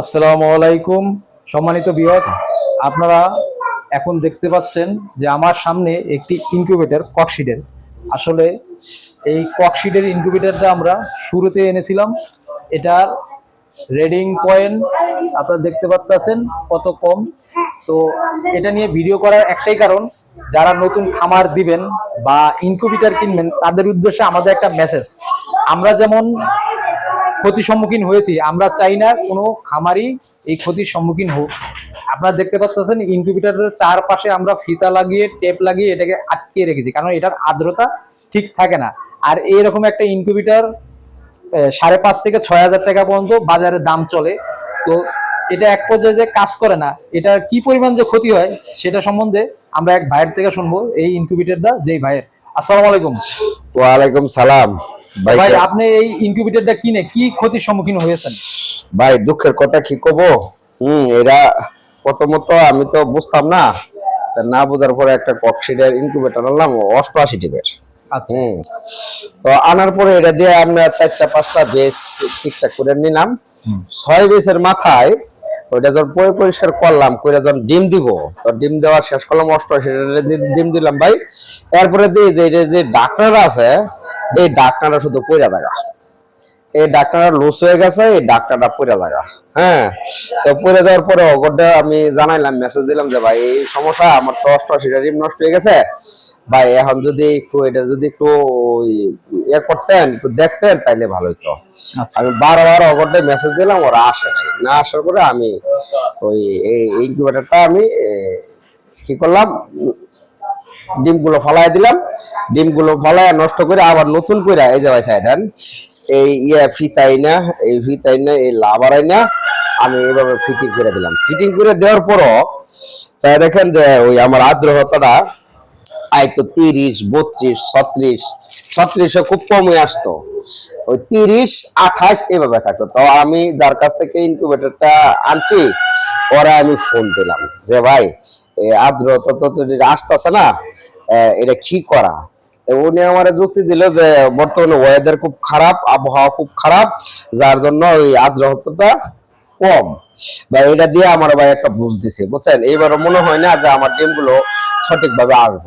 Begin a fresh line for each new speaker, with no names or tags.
আসসালামু আলাইকুম। সম্মানিত বিয়াস আপনারা এখন দেখতে পাচ্ছেন যে আমার সামনে একটি ইনকিউবেটর ককশিডের আসলে এই ককশিডের ইনকিউবেটরটা আমরা শুরুতে এনেছিলাম। এটার রেডিং পয়েন্ট আপনারা দেখতে পাচ্ছেন কত কম। তো এটা নিয়ে ভিডিও করার একটাই কারণ, যারা নতুন খামার দিবেন বা ইনকিউবেটর কিনবেন, তাদের উদ্দেশ্যে আমাদের একটা মেসেজ আমরা যেমন ক্ষতির সম্মুখীন হয়েছি। আমরা চাই না কোনো খামারি এই ক্ষতির সম্মুখীন হোক। আপনারা দেখতে পাচ্ছেন, ইনকিউবেটরের চারপাশে আমরা ফিতা লাগিয়ে, টেপ লাগিয়ে এটাকে আটকে রেখেছি। কারণ এটার আর্দ্রতা ঠিক থাকে না। আর এইরকম একটা ইনকিউবেটর সাড়ে পাঁচ থেকে ছয় হাজার টাকা পর্যন্ত বাজারে দাম চলে। তো এটা এক পর্যায়ে যে কাজ করে না, এটার কি পরিমাণ যে ক্ষতি হয় সেটা সম্বন্ধে আমরা এক ভাইয়ের থেকে শুনব, এই ইনকিউবেটরটা, যেই ভাইয়ের। আসসালামু আলাইকুম।
ওয়ালাইকুম সালাম। ভাই
আপনি এই ইনকিউবেটরটা কিনে কি ক্ষতির সম্মুখীন হয়েছেন?
ভাই দুঃখের কথা কি কব? হুম এরা প্রথমত আমি তো বুঝতাম না না বোঝার পরে একটা ককশিডের ইনকিউবেটর আনলাম অষ্টআশি টিপের
আচ্ছা।
হুম তো আনার পরে এটা দিয়ে আমরা চারটা পাঁচটা বেস ঠিকঠাক করে নিলাম। ছয় বেসের মাথায় ওইটা যখন পরি পরিষ্কার করলাম করে যখন ডিম দিব তো ডিম দেওয়া শেষ করলাম অষ্টআশি ডিম দিলাম ভাই। এরপরে দিয়ে যে এটা যে ডাক্তাররা আছে এই ডাক্তাররা শুধু পয়রা থাকা। এই ডাক্তারটা লুজ হয়ে গেছে এই ডাক্তারটা পরে লাগা হ্যাঁ তো পরে যাওয়ার পরে অগরটা আমি জানাইলাম মেসেজ দিলাম যে ভাই এই সমস্যা আমার তো অষ্টআশিটা ডিম নষ্ট হয়ে গেছে। ভাই এখন যদি একটু এটা যদি একটু ইয়ে করতেন একটু দেখতেন তাইলে ভালো হতো আমি বারবার অগরটা মেসেজ দিলাম ওরা আসে নাই। না আসার পরে আমি ওই এই ইনকিউবেটরটা আমি কি করলাম ডিমগুলো ফলাই দিলাম। ডিমগুলো ফলাই নষ্ট করে আবার নতুন করে এই যে ভাই দেন এই ইয়ে ফিতাই না, এই ফিতাই না, এই লাভারাই না, আমি এইভাবে ফিটিং করে দিলাম। ফিটিং করে দেওয়ার পরও, চাই দেখেন যে ওই আমার আদ্রহতাটা আই তো তিরিশ, বত্রিশ, ছত্রিশ ছত্রিশে খুব কমই আসতো। ওই তিরিশ, আঠাশ এভাবে থাকতো। তো আমি যার কাছ থেকে ইনকিউবেটরটা আনছি, পরে আমি ফোন দিলাম যে ভাই আর্দ্রতা আসতেছে না এটা কি করা? উনি আমার যুক্তি দিল যে বর্তমানে ওয়েদার খুব খারাপ, আবহাওয়া খুব খারাপ, যার জন্য ওই আর্দ্রতাটা কম। বা এটা দিয়ে আমার ভাই একটা বুঝ দিছে, বুঝছেন? এইবার মনে হয় না যে আমার টিমগুলো সঠিকভাবে আসব